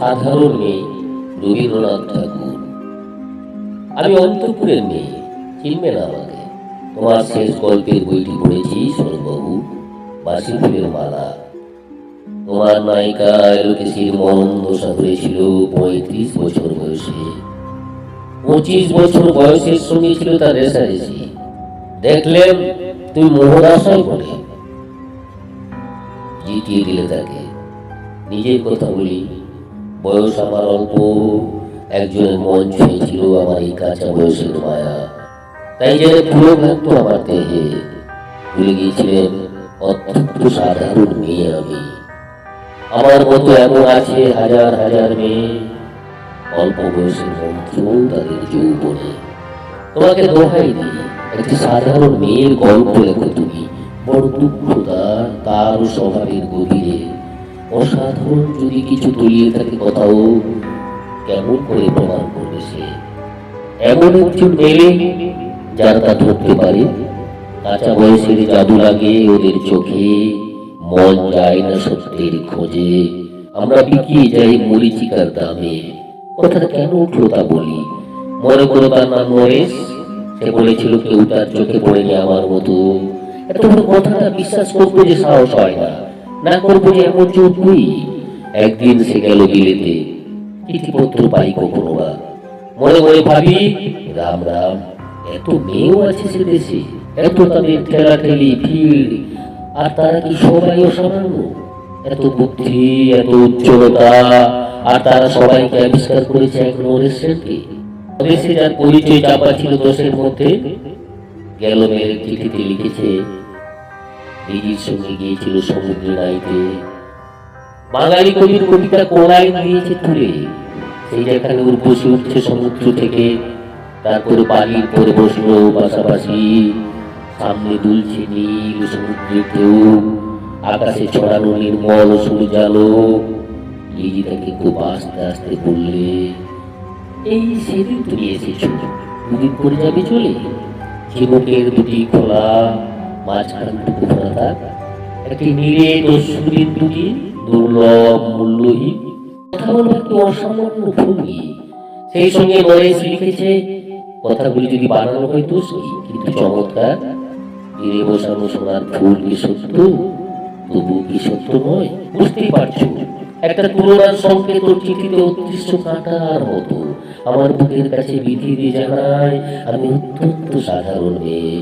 সাধারণ মেয়ে রবীন্দ্রনাথ ঠাকুর। আমি অন্তপুরের মেয়ে, চিনবে না আমাকে। তোমার শেষ গল্পের বইটি পড়েছি শরৎবাবু বাসি মালা। তোমার নায়িকা এলোকেশির মরণ দশা হয়েছিল পঁয়ত্রিশ বছর বয়সে। পঁচিশ বছর বয়সের সঙ্গে ছিল তার রেশারেশি। দেখলেন তুই মোহরাশয় বলে জিতিয়ে দিলে তাকে। নিজের কথা বলি। বয়স আমার অল্প। একজনের মন ছুঁয়েছিল আমার এই কাঁচা বয়সের মায়া। তাই যেন পুরো ভক্ত আমার দেহে। ভুলে গিয়েছিলেন অত্যন্ত সাধারণ মেয়ে আমি। আমার মতো এমন আছে হাজার হাজার মেয়ে। অল্প বয়সের মন্ত্র তাদের যৌবনে। তোমাকে দোহাই দিই, একটি সাধারণ মেয়ের গল্প লেখো তুমি। বড় দুঃখ তার তার স্বভাবের গভীরে। অসাধারণ যদি কিছু তলিয়ে থাকে কোথাও কেমন করে প্রমাণ করবে সে? এমন একজন মেয়ে যারা তা ধরতে পারে? কাঁচা বয়সের জাদু লাগে ওদের চোখে, মন যায় না সত্যের খোঁজে। আমরা বিকিয়ে যাই মরিচিকার দামে। কথাটা কেন উঠল তা বলি? মনে করো তার নাম নরেশ। সে বলেছিল কেউ তার চোখে পড়েনি আমার মতো। এত বড় কথাটা বিশ্বাস করব যে সাহস হয় না। না করব এমন চোখই একদিন সে গেল বিলেতে চিঠিপত্র পাই কখনো বা। মনে মনে ভাবি, রাম রাম, এত মেয়েও আছে সে দেশে, এত তাদের ঠেলা ঠেলি ভিড়, আর তারা কি সবাই অসামান্য? এত বুদ্ধি, এত উজ্জ্বলতা, আর তারা সবাইকে আবিষ্কার করেছে এক নরেশকে দেশে যার পরিচয় চাপা ছিল দোষের মধ্যে। গেল মেয়ের চিঠিতে লিখেছে দিদির সঙ্গে গিয়েছিল সমুদ্রে নাইতে বাঙালি কবির কবিতা কোলায় দিয়েছে তুলে। সেই যেখানে উর্বশী উঠছে সমুদ্র থেকে, তারপরে বালির পরে বসল পাশাপাশি। সামনে দুলছে নীল সমুদ্রের ঢেউ, আকাশে ছড়ানো নির্মল সূর্যালো লিজি তাকে খুব আস্তে আস্তে বললে, এই সেদিন তুমি এসেছ, দুদিন পরে যাবে চলে? চিমুকের দুটি খোলা মাঝখানটুকু একটি দুর্লভ মূল্যহীন। কথা একটু অসামান্য সেই সঙ্গে লিখেছে, কথাগুলি যদি বানানো হয় কিন্তু চমৎকার। বসানো সোনার ফুল কি সত্য? তবু কি সত্য নয়? বুঝতেই পারছ। একটা তুলনার চিঠিতে অদৃশ্য কাটার মতো। আমার বুকের কাছে বিধি দিয়ে জানায়, আমি অত্যন্ত সাধারণ মেয়ে।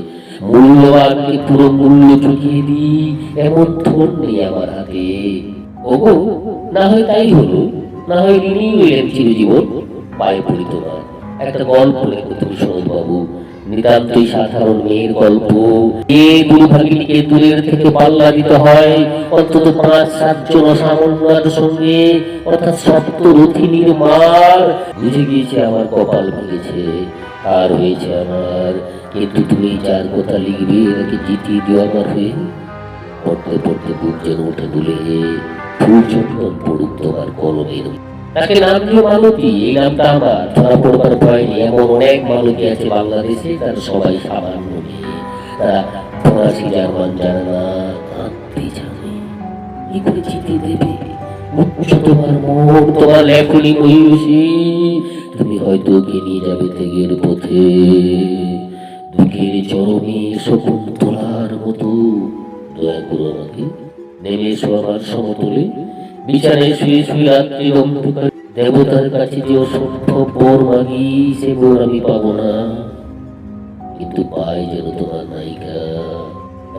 মূল্যবানকে পুরো মূল্য চুকিয়ে দিই, এমন নেই আমার হাতে। ওগো, না হয় তাই হলো, না হয় চিরজীবন, পায়ে পড়ি তোমার একটা গল্প লেখো তুমি নিতান্তই সাধারণ মেয়ের গল্প। দুর্ভাগীকে দূরের থেকে পাল্লা দিতে হয়, অন্তত পাঁচ সাতজন অসামান্যর সঙ্গে, অর্থাৎ সপ্ত রথিনীর মার। বুঝে গিয়েছে আমার কপাল ভেঙেছে। আর হয়েছে আমার। কিন্তু তুমি যার কথা লিখবে নাকি চিঠি দিও আমার হয়ে? পড়তে পড়তে বুক যেন উঠে দুলে। ফুল চন্দন পড়ুক তোমার কলমের। তাকে নাম দিও মালতী, এই নামটা আমার। ধরা পড়বার ভয় নেই। এমন অনেক মালতী আছে বাংলাদেশে, তার সবাই সামান্য মেয়ে। তারা ফরাসি, জার্মান জানে না, কাঁদতে জানে। কি করে চিঠি দেবে? উচ্চ তোমার মন, তোমার লেখনি মহিষী। তুমি হয়তো ওকে নিয়ে যাবে তেগের পথে। দুঃখের চরমে শকুন্তলার মতো। দয়া করো আমাকে। নেমে এসো আমার সমতলে। বিছানায় শুয়ে শুয়ে রাত্রি দেবতার কাছে যে অসংখ্য বোর মাগি, সে বোর আমি পাবো না। কিন্তু পাই যেন তোমার নায়িকা।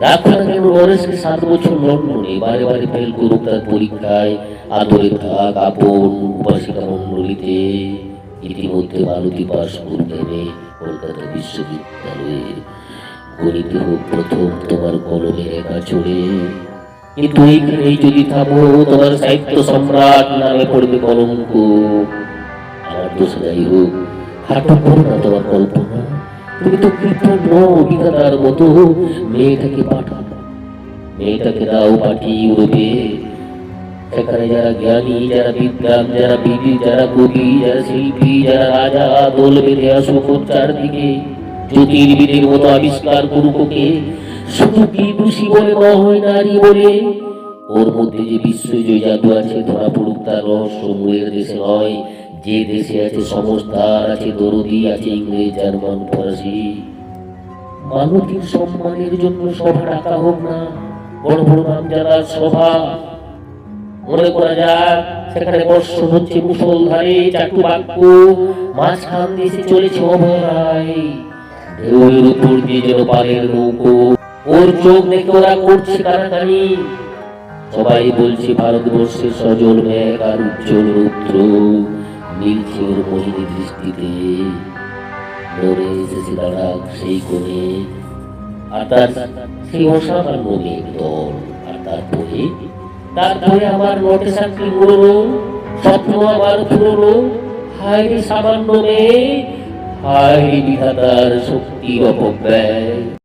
রাখো না কেন নরেশকে সাত বছর লন্ডনে। বারে বারে ফেল করুক তার পরীক্ষায়। আদরে থাক আপন উপাসিকা মণ্ডলীতে। ইতিমধ্যে মালতী পাশ করবে কলকাতা বিশ্ববিদ্যালয়ে। গণিত হোক প্রথম, তোমার কলমে একা চড়ে কিন্তু এইখানেই যদি থামো, তোমার সাহিত্য সম্রাট নামে পড়বে কলঙ্ক। আমার দোষ যাই হোক খাটো করো না তোমার কল্পনা। তুমি তো কৃপণ বিধাতার মতো। মেয়েটাকে পাঠাও, মেয়েটাকে দাও পাঠিয়ে উড়বে। সেখানে যারা জ্ঞানী, যারা বিদ্যান যারা বিধি, যারা কবি যারা শিল্পী, যারা রাজা, দোল বেঁধে আসুক চারদিকে, জ্যোতির্বিদের মতো আবিষ্কার করুক ওকে শুধু কি দোষী বলে নয় নারী বলে? ওর মধ্যে যে বিশ্বজয় জাদু আছে, ধরা পড়ুক তার রহস্য, মূলের দেশে নয়। যে দেশে আছে সমস্তার, আছে দরদি, আছে ইংরেজ, জার্মান, ফরাসি। মানবীর সম্মানের জন্য সভা ডাকা হোক না, বড় বড় নাম যারা সভা। মনে করা যাক, সেখানে বর্ষণ হচ্ছে মুসলধারে চাটু বাক্য মাঝখান দেশে চলেছে অভরায় ঢেউয়ের উপর দিয়ে যেন পালের নৌকো। ওর চোখ দেখে ওরা করছে কানাকানি সবাই বলছে, ভারতবর্ষের সজল মেঘ আর উজ্জ্বল রুদ্র মিলছে ওর মোহিনী দৃষ্টিতে। মনে এসেছে দাঁড়াক সেই কোণে। আর তার সেই অসামান্য মেঘ দল আর তারপরে তারপরে আমার নোটে পুরনো স্বপ্ন আমার পুরনো হায় সামান্য নেই রে বিধাতার শক্তি অপব্যয়।